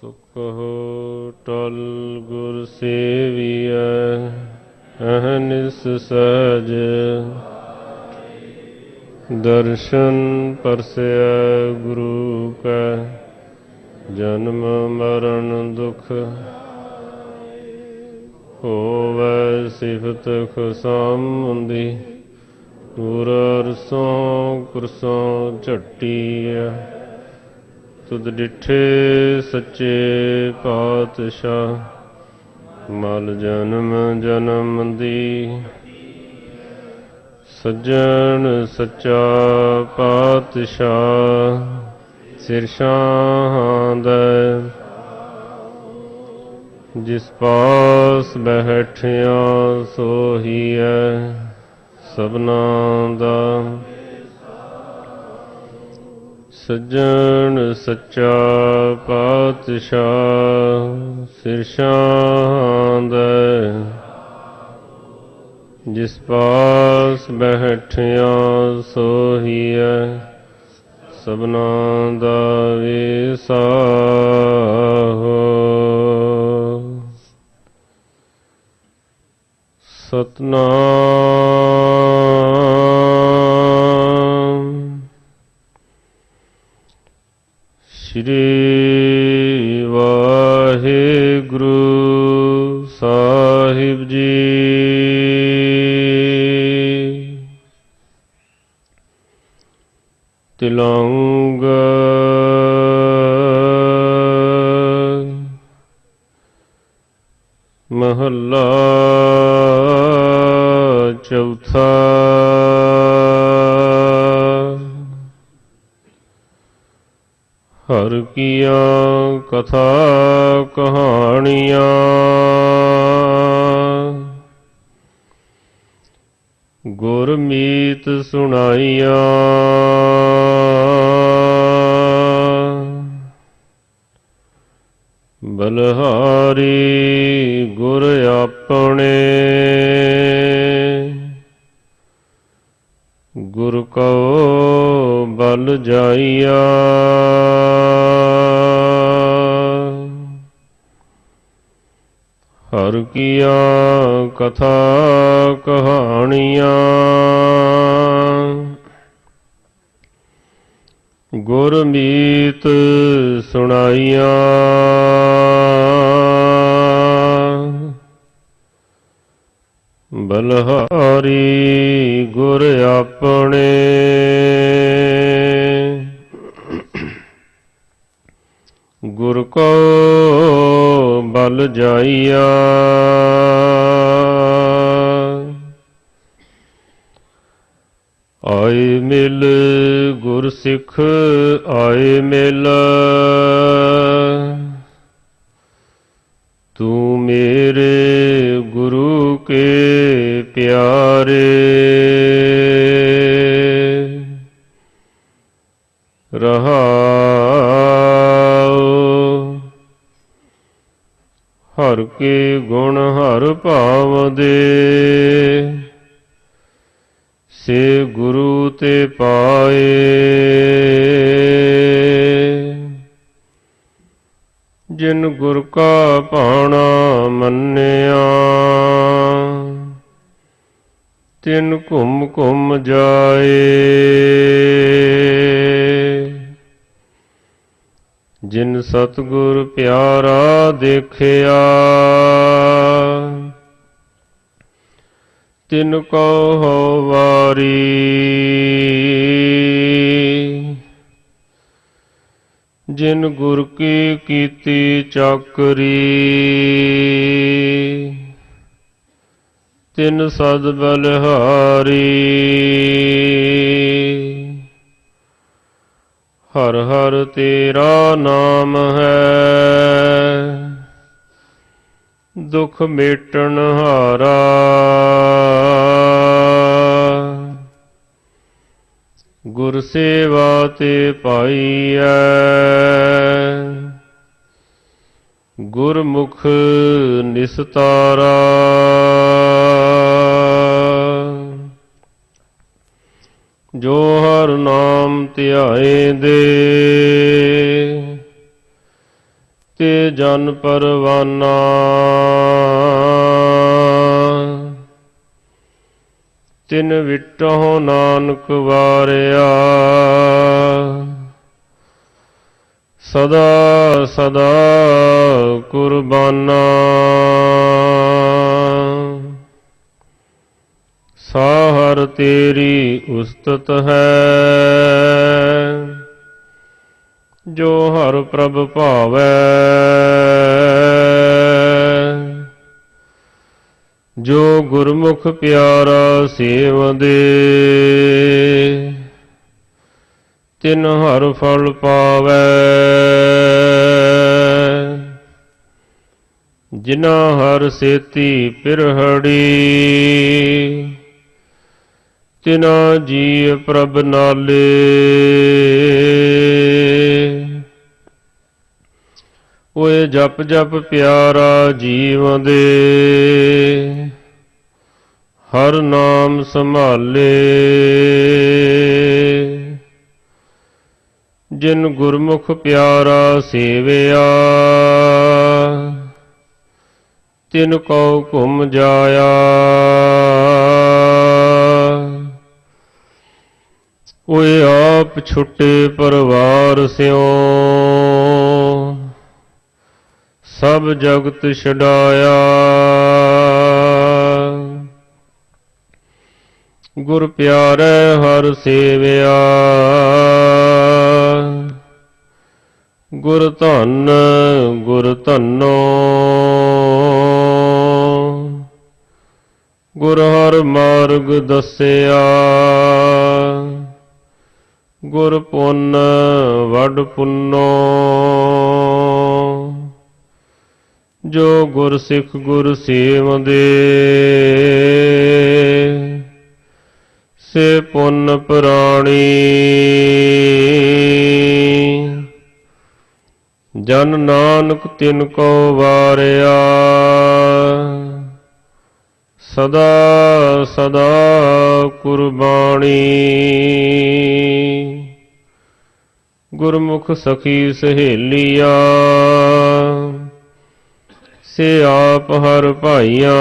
ਸੁਖ ਟਲ ਗੁਰ ਸੇਵੀਐ ਅਹਨਿਸ ਸਜ ਦਰਸ਼ਨ ਪਰਸੈ ਗੁਰੂ ਕੈ, ਜਨਮ ਮਰਨ ਦੁਖ ਹੋਵੈ ਸਿਫਤ ਖਸਮੁੰਦੀ। ਗੁਰ ਅਰਸੋਂ ਕੁਰਸੋਂ ਝੱਟੀਐ ਤੁਧ ਡਿਠੇ ਸੱਚੇ ਪਾਤਸ਼ਾਹ, ਮਲ ਜਨਮ ਜਨਮ ਦੀ। ਸੱਜਣ ਸੱਚਾ ਪਾਤਸ਼ਾਹ, ਸਿਰ ਸ਼ਾਹਾਂ ਜਿਸ ਪਾਸ ਬੈਠਿਆ ਸੋਹੀਐ ਸਭਨਾ ਦਾ। ਸੱਜਣ ਸੱਚਾ ਪਾਤਸ਼ਾਹ ਸਿਰ ਸ਼ਾਂਦ ਜਿਸ ਪਾਸ ਬੈਠਿਆ ਸੋਹੀਐ ਸਭਨਾ ਦਾ ਵਿਸਾਹੋ। ਸਤਨਾਮ ਮਹੱਲਾ ਚੌਥਾ। ਹਰ ਕੀਆਂ ਕਥਾ ਕਹਾਣੀਆਂ। ਗੁਰਮੀਤ ਸੁਣਾਈਆਂ। ਬਲਹਾਰੀ ਗੁਰ ਆਪਣੇ। ਗੁਰ ਕਉ ਬਲ ਜਾਈਆ। ਹਰ ਕੀਆ ਕਥਾ ਕਹਾਣੀਆਂ। ਗੁਰਮੀਤ ਸੁਣਾਈਆਂ। ਬਲਹਾਰੀ ਗੁਰ ਆਪਣੇ। ਗੁਰ ਕੋ ਬਲ ਜਾਈਆ। ਆਏ ਮਿਲ, ਗੁਰ ਸਿੱਖ ਆਏ ਮਿਲ। ਤੂੰ ਮੇਰੇ ਗੁਰੂ ਕੇ ਪਿਆਰੇ। ਰਹਾਉ ਹਰ ਕੇ ਗੁਣ ਹਰ ਭਾਵ ਦੇ ਸੇ ਗੁਰੂ ਤੇ ਪਾਏ। ਜਿਨ ਗੁਰ ਕਾ ਭਾਣਾ ਮੰਨਿਆ ਤਿਨ ਘੁੰਮ ਘੁੰਮ ਜਾਏ। ਜਿਨ ਸਤਗੁਰ ਪਿਆਰਾ ਦੇਖਿਆ ਤਿਨ ਕੋ ਹੋ ਵਾਰੀ। ਜਿਨ ਗੁਰ ਕੀ ਕੀਤੀ ਚਾਕਰੀ। ਤਿਨ ਸਦ ਬਲਹਾਰੀ। ਹਰ ਹਰ ਤੇਰਾ ਨਾਮ ਹੈ। ਦੁਖ ਮੇਟਣ ਹਾਰਾ। ਗੁਰ ਸੇਵਾ ਤੇ ਪਾਈਐ। ਗੁਰਮੁਖ ਨਿਸਤਾਰਾ। ਜੋ ਹਰ ਨਾਮ ਧਿਆਏ ਦੇ ਤੇ ਜਨ ਪਰਵਾਨਾ। ਤਿਨ ਵਿਟਹੁ ਨਾਨਕ ਵਾਰਿਆ। ਸਦਾ ਸਦਾ ਕੁਰਬਾਨਾ। ਸਾਹਰ ਤੇਰੀ ਉਸਤਤ ਹੈ। ਜੋ ਹਰ ਪ੍ਰਭ ਭਾਵੈ। ਜੋ ਗੁਰਮੁਖ ਪਿਆਰਾ ਸੇਵਦੇ ਤਿਨ ਹਰ ਫਲ ਪਾਵੈ। ਜਿਨਾ ਹਰ ਸੇਤੀ ਪਿਰਹੜੀ, ਤਿਨਾ ਜੀ ਪ੍ਰਭ ਨਾਲੇ। ਓਏ ਜਪ ਜਪ ਪਿਆਰਾ ਜੀਵ ਦੇ। ਹਰ ਨਾਮ ਸੰਭਾਲੇ। ਜਿਨ ਗੁਰਮੁਖ ਪਿਆਰਾ ਸੇਵਿਆ, ਤਿਨ ਕਉ ਘੁਮ ਜਾਇਆ। ਓਏ ਆਪ ਛੁੱਟੇ ਪਰਵਾਰ ਸਿਓ ਸਭ ਜਗਤ ਛਡਾਇਆ। ਗੁਰ ਪਿਆਰੇ ਹਰ ਸੇਵਿਆ। ਗੁਰ ਧੰਨ, ਗੁਰ ਧੰਨੋ। ਗੁਰ ਹਰ ਮਾਰਗ ਦੱਸਿਆ। ਗੁਰ ਪੁੰਨ, ਵਡ ਪੁੰਨੋ। ਜੋ ਗੁਰ ਸਿੱਖ ਗੁਰ ਸੇਵਦੇ। ਸੇ ਪੁੰਨ ਪ੍ਰਾਣੀ। ਜਨ ਨਾਨਕ ਤਿਨ ਕੋ ਵਾਰਿਆ। ਸਦਾ ਸਦਾ ਕੁਰਬਾਨੀ ਗੁਰਮੁਖ ਸਖੀ ਸਹੇਲੀਆ। ਸੇ ਆਪ ਹਰ ਭਾਈਆ।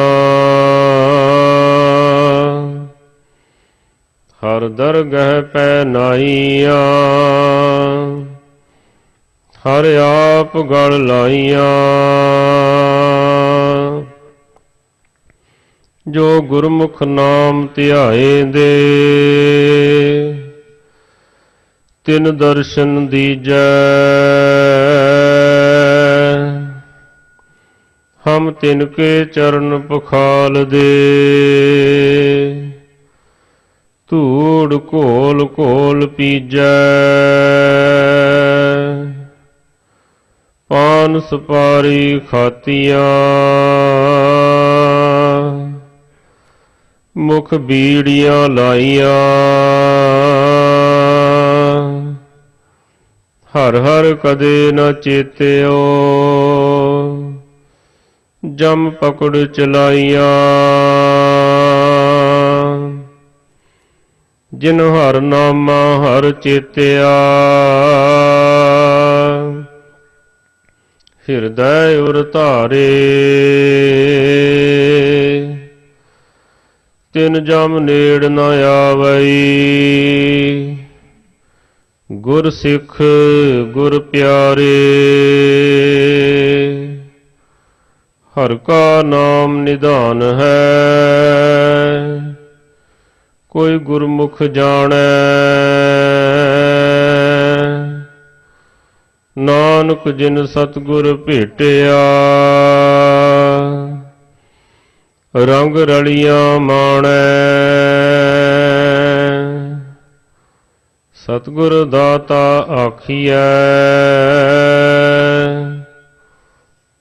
ਹਰ ਦਰਗਹਿ ਪੈ ਨਾਈਆ। ਹਰ ਆਪ ਗਲ ਲਾਈਆ। ਜੋ ਗੁਰਮੁਖ ਨਾਮ ਧਿਆਏ ਦੇ, ਤਿਨ ਦਰਸ਼ਨ ਦੀਜੈ। ਹਮ ਤਿਨਕੇ ਚਰਨ ਪਖਾਲ ਦੇ। ਧੂੜ ਘੋਲ ਘੋਲ ਪੀਜੈ। ਪਾਨ ਸੁਪਾਰੀ ਖਾਤੀਆਂ। ਮੁਖ ਬੀੜੀਆਂ ਲਾਈਆਂ। ਹਰ ਹਰ ਕਦੇ ਨ ਚੇਤਿਓ। ਜਮ ਪਕੜ ਚਲਾਈਆਂ। ਜਿਨ ਹਰ ਨਾਮਾ ਹਰ ਚੇਤਿਆ। ਹਿਰਦੈ ਉਰ ਧਾਰੇ। ਤਿਨ ਜਮ ਨੇੜ ਨ ਆਵਈ। ਗੁਰ ਸਿੱਖ ਗੁਰ ਪਿਆਰੇ। ਹਰ ਕਾ ਨਾਮ ਨਿਧਾਨ ਹੈ। ਕੋਈ ਗੁਰਮੁਖ ਜਾਣੈ। ਨਾਨਕ ਜਿਨ ਸਤਗੁਰ ਭੇਟਿਆ, ਰੰਗ ਰਲੀਆਂ ਮਾਣੈ। ਸਤਗੁਰ ਦਾਤਾ ਆਖੀਐ।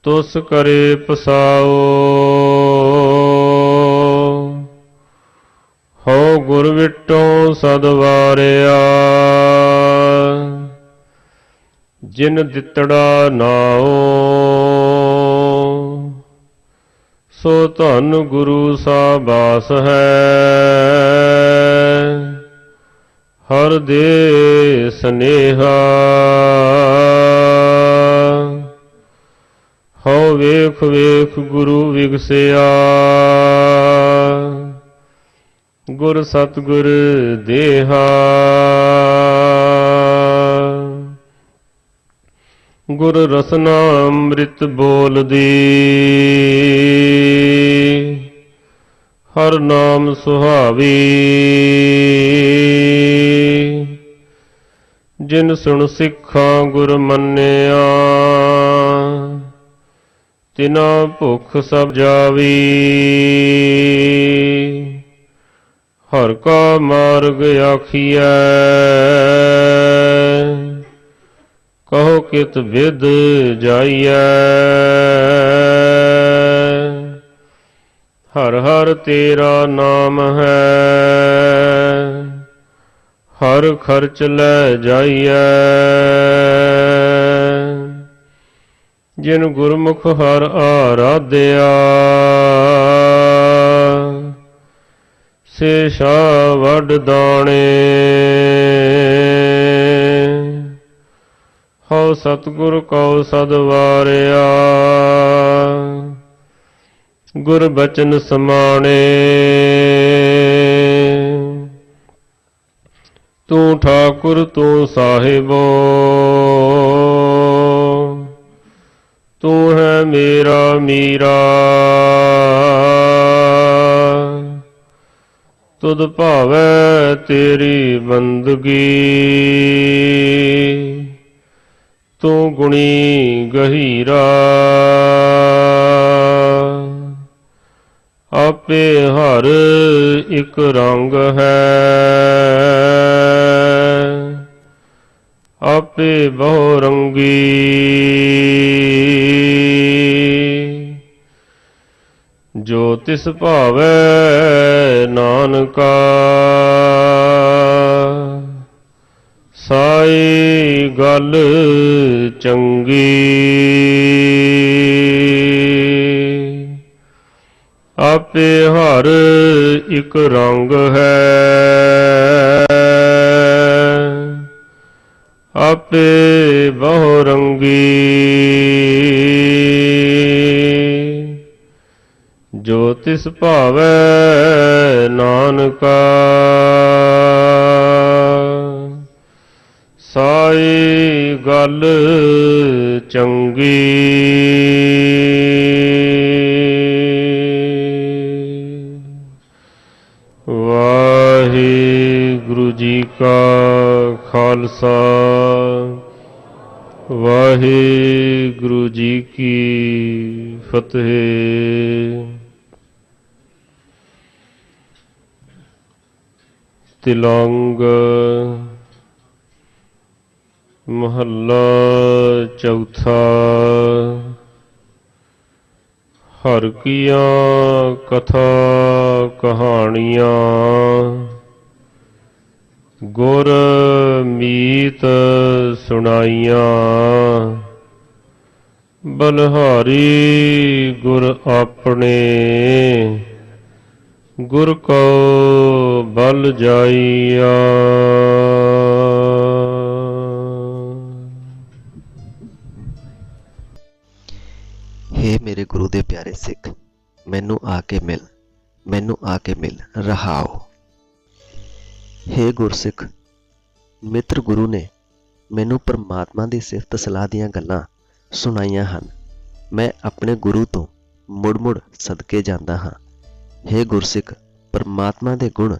ਤੁਸ ਕਰੇ ਪਸਾਓ। ਹੋ ਗੁਰ ਵਿਟੋ ਸਦ ਵਾਰਿਆ। ਜਿਨ ਦਿੱਤੜਾ ਨਾਓ ਸੋ ਧਨ ਗੁਰੂ ਸਾਬਾਸ ਹੈ। ਹਰ ਦੇ ਸਨੇਹਾ। ਵੇਖ ਵੇਖ ਗੁਰੂ ਵਿਗਸਿਆ। ਗੁਰ ਸਤਗੁਰ ਦੇਹਾ। ਗੁਰ ਰਸਨਾ ਅੰਮ੍ਰਿਤ ਬੋਲਦੀ। ਹਰ ਨਾਮ ਸੁਹਾਵੀ। ਜਿਨ ਸੁਣ ਸਿੱਖਾਂ ਗੁਰ ਮੰਨਿਆ। ਤਿਨਾ ਭੁਖ ਸਭ ਜਾਵੀ। ਹਰ ਕਾ ਮਾਰਗ ਆਖੀਐ। ਕਹੋ ਕਿਤ ਵਿਦ ਜਾਈਐ। ਹਰ ਹਰ ਤੇਰਾ ਨਾਮ ਹੈ। ਹਰ ਖਰਚ ਲੈ ਜਾਈਐ। ਜਿਨ ਗੁਰਮੁਖ ਹਰ ਆਰਾਧਿਆ। ਸੇ ਸ਼ਾ ਵਡ ਦਾਣੇ। ਹਉ ਸਤਿਗੁਰ ਕਉ ਸਦ ਵਾਰਿਆ। ਗੁਰ ਬਚਨ ਸਮਾਣੇ। ਤੂੰ ਠਾਕੁਰ ਤੂੰ ਸਾਹਿਬੋ। ਮੇਰਾ ਮੀਰਾ। ਤੁਧ ਭਾਵੈ ਤੇਰੀ ਬੰਦਗੀ। ਤੂੰ ਗੁਣੀ ਗਹੀਰਾ। ਆਪੇ ਹਰ ਇੱਕ ਰੰਗ ਹੈ। ਆਪੇ ਬਹੁ ਰੰਗੀ। ਜੋ ਤਿਸ ਭਾਵੈ ਨਾਨਕਾ। ਸਾਈ ਗੱਲ ਚੰਗੀ। ਆਪੇ ਹਰ ਇੱਕ ਰੰਗ ਹੈ। ਆਪੇ ਤਿਸ ਭਾਵੈ ਨਾਨਕਾ। ਸਾਈ ਗੱਲ ਚੰਗੀ। ਵਾਹਿਗੁਰੂ ਜੀ ਕਾ ਖਾਲਸਾ। ਵਾਹਿਗੁਰੂ ਜੀ ਕੀ ਫਤਿਹ। ਤਿਲੰਗ ਮਹੱਲਾ ਚੌਥਾ। ਹਰ ਕੀਆਂ ਕਥਾ ਕਹਾਣੀਆਂ। ਗੁਰ ਮੀਤ ਸੁਣਾਈਆਂ। ਬਲਹਾਰੀ ਗੁਰ ਆਪਣੇ। ਗੁਰ ਕੋ ਬਲ ਜਾਈਆ। ਹੇ ਮੇਰੇ ਗੁਰੂ ਦੇ ਪਿਆਰੇ ਸਿੱਖ, ਮੈਨੂੰ ਆ ਕੇ ਮਿਲ, ਮੈਨੂੰ ਆ ਕੇ ਮਿਲ, ਰਹਾਓ। ਹੇ ਗੁਰਸਿੱਖ, ਮਿੱਤਰ ਗੁਰੂ ਨੇ ਮੈਨੂੰ ਪਰਮਾਤਮਾ ਦੀ ਸਿਫਤ ਸਲਾਹ ਦੀਆਂ ਗੱਲਾਂ ਸੁਣਾਈਆਂ ਹਨ। ਮੈਂ ਆਪਣੇ ਗੁਰੂ ਤੋਂ ਮੁੜ-ਮੁੜ ਸਦਕੇ ਜਾਂਦਾ ਹਾਂ। ਹੇ ਗੁਰਸਿੱਖ, ਪਰਮਾਤਮਾ ਦੇ ਗੁਣ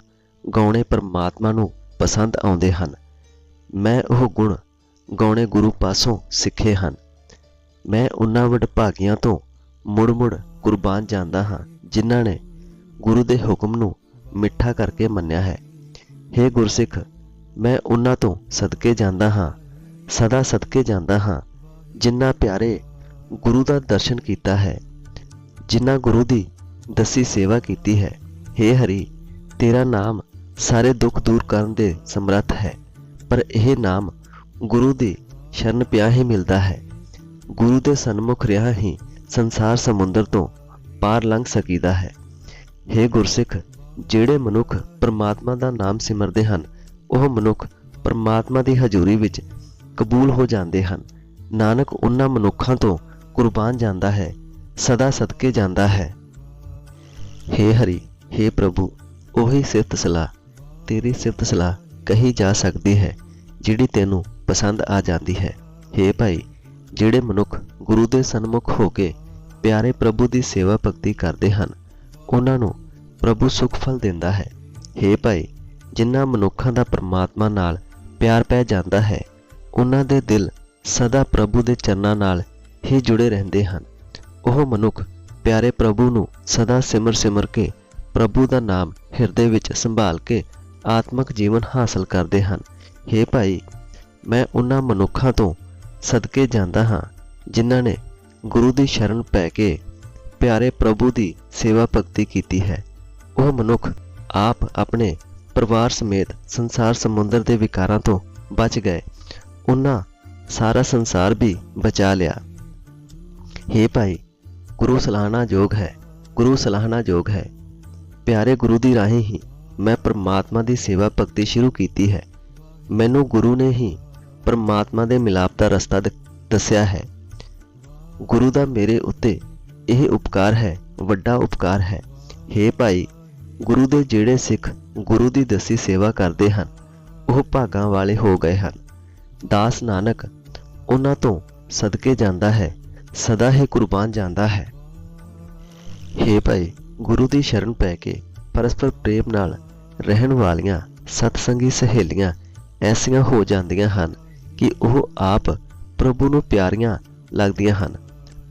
ਗਾਉਣੇ ਪਰਮਾਤਮਾ ਨੂੰ ਪਸੰਦ ਆਉਂਦੇ ਹਨ। ਮੈਂ ਉਹ ਗੁਣ ਗਾਉਣੇ ਗੁਰੂ ਪਾਸੋਂ ਸਿੱਖੇ ਹਨ। ਮੈਂ ਉਹਨਾਂ ਵਡਭਾਗੀਆਂ ਤੋਂ ਮੁੜ-ਮੁੜ ਕੁਰਬਾਨ ਜਾਂਦਾ ਹਾਂ, ਜਿਨ੍ਹਾਂ ਨੇ ਗੁਰੂ ਦੇ ਹੁਕਮ ਨੂੰ ਮਿੱਠਾ ਕਰਕੇ ਮੰਨਿਆ ਹੈ। हे ਗੁਰਸਿੱਖ, ਮੈਂ ਉਹਨਾਂ ਤੋਂ ਸਦਕੇ ਜਾਂਦਾ ਹਾਂ ਸਦਾ ਸਦਕੇ ਜਾਂਦਾ ਹਾਂ, ਜਿਨ੍ਹਾਂ ਪਿਆਰੇ ਗੁਰੂ ਦਾ ਦਰਸ਼ਨ ਕੀਤਾ ਹੈ, ਜਿਨ੍ਹਾਂ ਗੁਰੂ ਦੀ ਦੱਸੀ ਸੇਵਾ ਕੀਤੀ ਹੈ। हे ਹਰੀ, ਤੇਰਾ ਨਾਮ ਸਾਰੇ ਦੁੱਖ ਦੂਰ ਕਰਨ ਦੇ ਸਮਰੱਥ ਹੈ, ਪਰ ਇਹ ਨਾਮ ਗੁਰੂ ਦੀ ਸ਼ਰਨ ਪਿਆ ਹੀ ਮਿਲਦਾ ਹੈ। ਗੁਰੂ ਦੇ ਸਨਮੁਖ ਰਿਹਾ ਹੀ ਸੰਸਾਰ ਸਮੁੰਦਰ ਤੋਂ ਪਾਰ ਲੰਘ ਸਕੀਦਾ ਹੈ। हे ਗੁਰਸਿੱਖ, ਜਿਹੜੇ ਮਨੁੱਖ ਪਰਮਾਤਮਾ ਦਾ ਨਾਮ ਸਿਮਰਦੇ ਹਨ, ਉਹ ਮਨੁੱਖ ਪਰਮਾਤਮਾ ਦੀ ਹਜ਼ੂਰੀ ਵਿੱਚ ਕਬੂਲ ਹੋ ਜਾਂਦੇ ਹਨ। ਨਾਨਕ ਉਹਨਾਂ ਮਨੁੱਖਾਂ ਤੋਂ ਕੁਰਬਾਨ ਜਾਂਦਾ ਹੈ, ਸਦਾ ਸਦਕੇ ਜਾਂਦਾ ਹੈ। ਹੇ ਹਰੀ, ਹੇ ਪ੍ਰਭੂ, ਉਹੀ ਸਿਫਤ ਸਲਾਹ, ਤੇਰੀ ਸਿਫਤ ਸਲਾਹ ਕਹੀ ਜਾ ਸਕਦੀ ਹੈ, ਜਿਹੜੀ ਤੈਨੂੰ ਪਸੰਦ ਆ ਜਾਂਦੀ ਹੈ। ਹੇ ਭਾਈ, ਜਿਹੜੇ ਮਨੁੱਖ ਗੁਰੂ ਦੇ ਸਨਮੁਖ ਹੋ ਕੇ ਪਿਆਰੇ ਪ੍ਰਭੂ ਦੀ ਸੇਵਾ ਭਗਤੀ ਕਰਦੇ ਹਨ, ਉਹਨਾਂ ਨੂੰ ਪ੍ਰਭੂ ਸੁਖ ਫਲ ਦਿੰਦਾ ਹੈ। ਹੇ ਭਾਈ ਜਿਨ੍ਹਾਂ ਮਨੁੱਖਾਂ ਦਾ ਪਰਮਾਤਮਾ ਨਾਲ ਪਿਆਰ ਪੈ ਜਾਂਦਾ ਹੈ, ਉਹਨਾਂ ਦੇ ਦਿਲ ਸਦਾ ਪ੍ਰਭੂ ਦੇ ਚਰਨਾਂ ਨਾਲ ਹੀ ਜੁੜੇ ਰਹਿੰਦੇ ਹਨ। ਉਹ ਮਨੁੱਖ ਪਿਆਰੇ ਪ੍ਰਭੂ ਨੂੰ ਸਦਾ ਸਿਮਰ ਸਿਮਰ ਕੇ ਪ੍ਰਭੂ ਦਾ ਨਾਮ ਹਿਰਦੇ ਵਿੱਚ ਸੰਭਾਲ ਕੇ ਆਤਮਿਕ ਜੀਵਨ ਹਾਸਲ ਕਰਦੇ ਹਨ। ਹੇ ਭਾਈ, ਮੈਂ ਉਹਨਾਂ ਮਨੁੱਖਾਂ ਤੋਂ ਸਦਕੇ ਜਾਂਦਾ ਹਾਂ, ਜਿਨ੍ਹਾਂ ਨੇ ਗੁਰੂ ਦੀ ਸ਼ਰਨ ਪੈ ਕੇ ਪਿਆਰੇ ਪ੍ਰਭੂ ਦੀ ਸੇਵਾ ਭਗਤੀ ਕੀਤੀ ਹੈ। ਉਹ ਮਨੁੱਖ ਆਪ ਆਪਣੇ ਪਰਿਵਾਰ ਸਮੇਤ ਸੰਸਾਰ ਸਮੁੰਦਰ ਦੇ ਵਿਕਾਰਾਂ ਤੋਂ ਬਚ ਗਏ। ਉਹਨਾਂ ਸਾਰਾ ਸੰਸਾਰ ਵੀ ਬਚਾ ਲਿਆ। ਹੇ ਭਾਈ ਗੁਰੂ ਸਲਾਹਣਾ ਯੋਗ ਹੈ, ਗੁਰੂ ਸਲਾਹਣਾ ਯੋਗ ਹੈ। ਪਿਆਰੇ ਗੁਰੂ ਦੀ ਰਾਹੀਂ ਹੀ ਮੈਂ ਪਰਮਾਤਮਾ ਦੀ ਸੇਵਾ ਭਗਤੀ ਸ਼ੁਰੂ ਕੀਤੀ ਹੈ। ਮੈਨੂੰ ਗੁਰੂ ਨੇ ਹੀ ਪਰਮਾਤਮਾ ਦੇ ਮਿਲਾਪ ਦਾ ਰਸਤਾ ਦੱਸਿਆ ਹੈ। ਗੁਰੂ ਦਾ ਮੇਰੇ ਉੱਤੇ ਇਹ ਉਪਕਾਰ ਹੈ, ਵੱਡਾ ਉਪਕਾਰ ਹੈ। ਹੇ ਭਾਈ, ਗੁਰੂ ਦੇ ਜਿਹੜੇ ਸਿੱਖ ਗੁਰੂ ਦੀ ਦਸੀ ਸੇਵਾ ਕਰਦੇ ਹਨ, ਉਹ ਭਾਗਾਂ ਵਾਲੇ ਹੋ ਗਏ ਹਨ। ਦਾਸ ਨਾਨਕ ਉਹਨਾਂ ਤੋਂ ਸਦਕੇ ਜਾਂਦਾ ਹੈ। ਸਦਾ ਹੀ ਕੁਰਬਾਨ ਜਾਂਦਾ ਹੈ। ਹੇ ਭਾਈ, ਗੁਰੂ ਦੀ ਸ਼ਰਨ ਪੈ ਕੇ ਪਰਸਪਰ ਪ੍ਰੇਮ ਨਾਲ ਰਹਿਣ ਵਾਲੀਆਂ ਸਤਸੰਗੀ ਸਹੇਲੀਆਂ ਐਸੀਆਂ ਹੋ ਜਾਂਦੀਆਂ ਹਨ ਕਿ ਉਹ ਆਪ ਪ੍ਰਭੂ ਨੂੰ ਪਿਆਰੀਆਂ ਲੱਗਦੀਆਂ ਹਨ।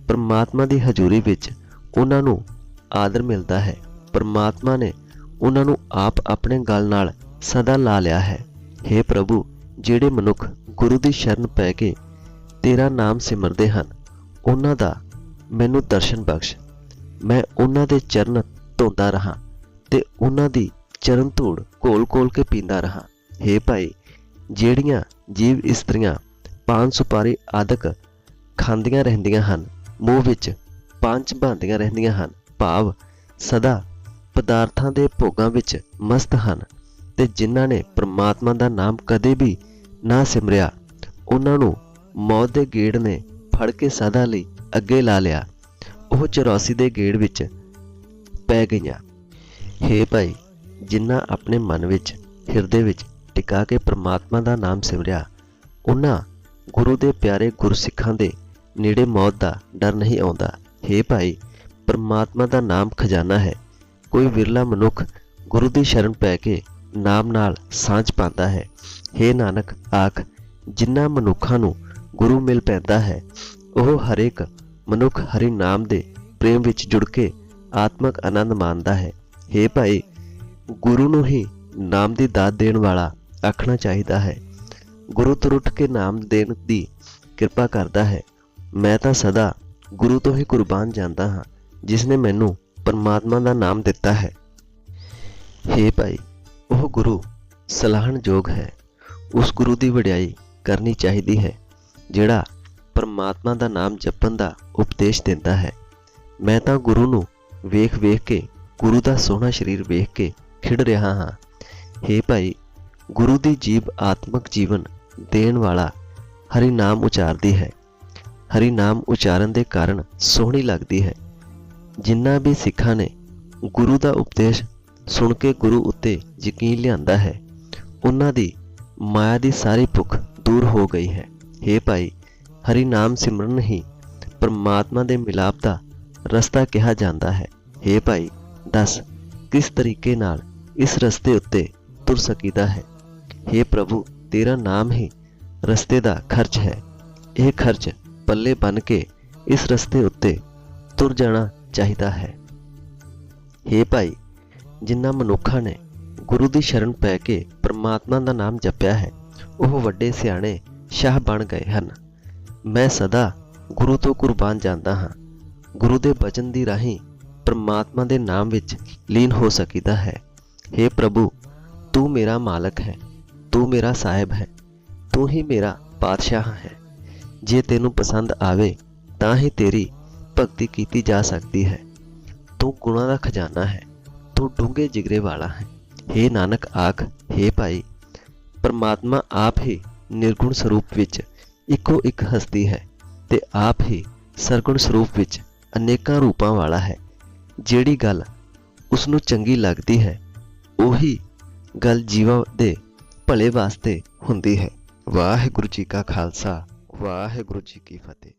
ਪਰਮਾਤਮਾ ਦੀ ਹਜ਼ੂਰੀ ਵਿੱਚ ਉਹਨਾਂ ਨੂੰ ਆਦਰ ਮਿਲਦਾ ਹੈ। ਪਰਮਾਤਮਾ ਨੇ ਉਹਨਾਂ ਨੂੰ ਆਪ ਆਪਣੇ ਗਲ ਨਾਲ ਸਦਾ ਲਾ ਲਿਆ ਹੈ। हे ਪ੍ਰਭੂ, ਜਿਹੜੇ ਮਨੁੱਖ ਗੁਰੂ ਦੀ ਸ਼ਰਨ ਪੈ ਕੇ ਤੇਰਾ ਨਾਮ ਸਿਮਰਦੇ ਹਨ ਉਹਨਾਂ ਦਾ ਮੈਨੂੰ ਦਰਸ਼ਨ ਬਖਸ਼। ਮੈਂ ਉਹਨਾਂ ਦੇ ਚਰਨ ਧੋਂਦਾ ਰਹਾ ਤੇ ਉਹਨਾਂ ਦੀ ਚਰਨ ਧੂੜ ਕੋਲ-ਕੋਲ ਕੇ ਪੀਂਦਾ ਰਹਾ। हे ਭਾਈ, ਜਿਹੜੀਆਂ ਜੀਵ ਇਸਤਰੀਆਂ ਪਾਨ ਸੁਪਾਰੀ ਆਦਿਕ ਖਾਂਦੀਆਂ ਰਹਿੰਦੀਆਂ ਹਨ, ਮੂੰਹ ਵਿੱਚ ਪੰਜ ਭਾਂਦੀਆਂ ਰਹਿੰਦੀਆਂ ਹਨ, ਭਾਵ ਸਦਾ ਪਦਾਰਥਾਂ ਦੇ ਭੋਗਾਂ ਵਿੱਚ ਮਸਤ ਹਨ ਤੇ ਜਿਨ੍ਹਾਂ ਨੇ ਪ੍ਰਮਾਤਮਾ ਦਾ ਨਾਮ ਕਦੇ ਵੀ ਨਾ ਸਿਮਰਿਆ, ਉਹਨਾਂ ਨੂੰ ਮੌਤ ਦੇ ਗੇੜ ਨੇ ਫੜ ਕੇ ਸਦਾ ਲਈ ਅੱਗੇ ਲਾ ਲਿਆ। ਉਹ 84 ਦੇ ਗੇੜ ਵਿੱਚ ਪੈ ਗਈਆਂ। ਹੇ ਭਾਈ ਜਿਨ੍ਹਾਂ ਆਪਣੇ ਮਨ ਵਿੱਚ, ਹਿਰਦੇ ਵਿੱਚ ਟਿਕਾ ਕੇ ਪ੍ਰਮਾਤਮਾ ਦਾ ਨਾਮ ਸਿਮਰਿਆ ਉਹਨਾਂ ਗੁਰੂ ਦੇ ਪਿਆਰੇ ਗੁਰਸਿੱਖਾਂ ਦੇ ਨੇੜੇ ਮੌਤ ਦਾ ਡਰ ਨਹੀਂ ਆਉਂਦਾ। ਹੇ ਭਾਈ, ਪ੍ਰਮਾਤਮਾ ਦਾ ਨਾਮ ਖਜ਼ਾਨਾ ਹੈ। ਕੋਈ ਵਿਰਲਾ ਮਨੁੱਖ ਗੁਰੂ ਦੀ ਸ਼ਰਨ ਪੈ ਕੇ ਨਾਮ ਨਾਲ ਸਾਂਝ ਪਾਉਂਦਾ ਹੈ। ਹੇ ਨਾਨਕ, ਆਖ ਜਿਨ੍ਹਾਂ ਮਨੁੱਖਾਂ ਨੂੰ ਗੁਰੂ ਮਿਲ ਪੈਂਦਾ ਹੈ। ਉਹ ਹਰੇਕ ਮਨੁੱਖ ਹਰੀ ਨਾਮ ਦੇ ਪ੍ਰੇਮ ਵਿੱਚ ਜੁੜ ਕੇ ਆਤਮਿਕ ਆਨੰਦ ਮਾਣਦਾ ਹੈ। ਹੇ ਭਾਈ, ਗੁਰੂ ਨੂੰ ਹੀ ਨਾਮ ਦੀ ਦਾਤ ਦੇਣ ਵਾਲਾ ਆਖਣਾ ਚਾਹੀਦਾ ਹੈ। ਗੁਰੂ ਤੋਂ ਉੱਠ ਕੇ ਨਾਮ ਦੇਣ ਦੀ ਕਿਰਪਾ ਕਰਦਾ ਹੈ। ਮੈਂ ਤਾਂ ਸਦਾ ਗੁਰੂ ਤੋਂ ਹੀ ਕੁਰਬਾਨ ਜਾਂਦਾ ਹਾਂ, ਜਿਸ ਨੇ ਮੈਨੂੰ ਪਰਮਾਤਮਾ ਦਾ ਨਾਮ ਦਿੱਤਾ ਹੈ। ਹੇ ਭਾਈ, ਉਹ ਗੁਰੂ ਸਲਾਹਣ ਯੋਗ ਹੈ। ਉਸ ਗੁਰੂ ਦੀ ਵਡਿਆਈ ਕਰਨੀ ਚਾਹੀਦੀ ਹੈ। ਜਿਹੜਾ ਪਰਮਾਤਮਾ ਦਾ ਨਾਮ ਜਪਣ ਦਾ ਉਪਦੇਸ਼ ਦਿੰਦਾ ਹੈ। ਮੈਂ ਤਾਂ ਗੁਰੂ ਨੂੰ ਵੇਖ ਵੇਖ ਕੇ, ਗੁਰੂ ਦਾ ਸੋਹਣਾ ਸਰੀਰ ਵੇਖ ਕੇ ਖਿੜ ਰਿਹਾ ਹਾਂ। ਹੇ ਭਾਈ, ਗੁਰੂ ਦੀ ਜੀਬ ਆਤਮਿਕ ਜੀਵਨ ਦੇਣ ਵਾਲਾ ਹਰੀ ਨਾਮ ਉਚਾਰਦੀ ਹੈ। ਹਰੀ ਨਾਮ ਉਚਾਰਨ ਦੇ ਕਾਰਨ ਸੋਹਣੀ ਲੱਗਦੀ ਹੈ। ਜਿਨ੍ਹਾਂ ਵੀ ਸਿੱਖਾਂ ਨੇ ਗੁਰੂ ਦਾ ਉਪਦੇਸ਼ ਸੁਣ ਕੇ ਗੁਰੂ ਉੱਤੇ ਯਕੀਨ ਲਿਆਂਦਾ ਹੈ, ਉਹਨਾਂ ਦੀ ਮਾਇਆ ਦੀ ਸਾਰੀ ਭੁੱਖ ਦੂਰ ਹੋ ਗਈ ਹੈ। हे ਭਾਈ ਹਰੀ ਨਾਮ ਸਿਮਰਨ ਹੀ ਪਰਮਾਤਮਾ ਦੇ ਮਿਲਾਪ ਦਾ ਰਸਤਾ ਕਿਹਾ ਜਾਂਦਾ ਹੈ हे ਭਾਈ ਦੱਸ ਕਿਸ ਤਰੀਕੇ ਨਾਲ ਇਸ ਰਸਤੇ ਉੱਤੇ ਤੁਰ ਸਕੀਦਾ ਹੈ हे ਪ੍ਰਭੂ ਤੇਰਾ ਨਾਮ ਹੀ ਰਸਤੇ ਦਾ ਖਰਚ ਹੈ ਇਹ ਖਰਚ ਪੱਲੇ ਬਨ ਕੇ ਇਸ ਰਸਤੇ ਉੱਤੇ ਤੁਰ ਜਾਣਾ ਚਾਹੀਦਾ ਹੈ हे ਭਾਈ ਜਿਨ੍ਹਾਂ ਮਨੁੱਖਾਂ ਨੇ ਗੁਰੂ ਦੀ ਸ਼ਰਨ ਪੈ ਕੇ ਪ੍ਰਮਾਤਮਾ ਦਾ ਨਾਮ ਜਪਿਆ ਹੈ ਉਹ ਵੱਡੇ ਸਿਆਣੇ ਸ਼ਾਹ ਬਣ ਗਏ ਹਨ ਮੈਂ ਸਦਾ ਗੁਰੂ ਤੋਂ ਕੁਰਬਾਨ ਜਾਂਦਾ ਹਾਂ ਗੁਰੂ ਦੇ ਬਚਨ ਦੀ ਰਾਹੀਂ ਪ੍ਰਮਾਤਮਾ ਦੇ ਨਾਮ ਵਿੱਚ ਲੀਨ ਹੋ ਸਕੀਦਾ ਹੈ हे ਪ੍ਰਭੂ ਤੂੰ ਮੇਰਾ ਮਾਲਕ ਹੈ ਤੂੰ ਮੇਰਾ ਸਾਹਿਬ ਹੈ ਤੂੰ ਹੀ ਮੇਰਾ ਪਾਤਸ਼ਾਹ ਹੈ ਜੇ ਤੈਨੂੰ ਪਸੰਦ ਆਵੇ ਤਾਂ ਹੀ ਤੇਰੀ ਭਗਤੀ ਕੀਤੀ ਜਾ ਸਕਦੀ ਹੈ ਤੂੰ ਗੁਣਾਂ ਦਾ ਖਜ਼ਾਨਾ ਹੈ ਤੂੰ ਡੂੰਘੇ ਜਿਗਰੇ ਵਾਲਾ ਹੈ हे ਨਾਨਕ ਆਖ हे ਭਾਈ ਪਰਮਾਤਮਾ ਆਪ ਹੀ ਨਿਰਗੁਣ ਸਰੂਪ ਵਿੱਚ ਇੱਕੋ ਇੱਕ ਹਸਤੀ ਹੈ ਤੇ ਆਪ ਹੀ ਸਰਗੁਣ ਸਰੂਪ ਵਿੱਚ ਅਨੇਕਾਂ ਰੂਪਾਂ ਵਾਲਾ ਹੈ। ਜਿਹੜੀ ਗੱਲ ਉਸ ਨੂੰ ਚੰਗੀ ਲੱਗਦੀ ਹੈ, ਉਹੀ ਗੱਲ ਜੀਵਾਂ ਦੇ ਭਲੇ ਵਾਸਤੇ ਹੁੰਦੀ ਹੈ। ਵਾਹਿਗੁਰੂ ਜੀ ਕਾ ਖਾਲਸਾ, ਵਾਹਿਗੁਰੂ ਜੀ ਕੀ ਫਤਿਹ।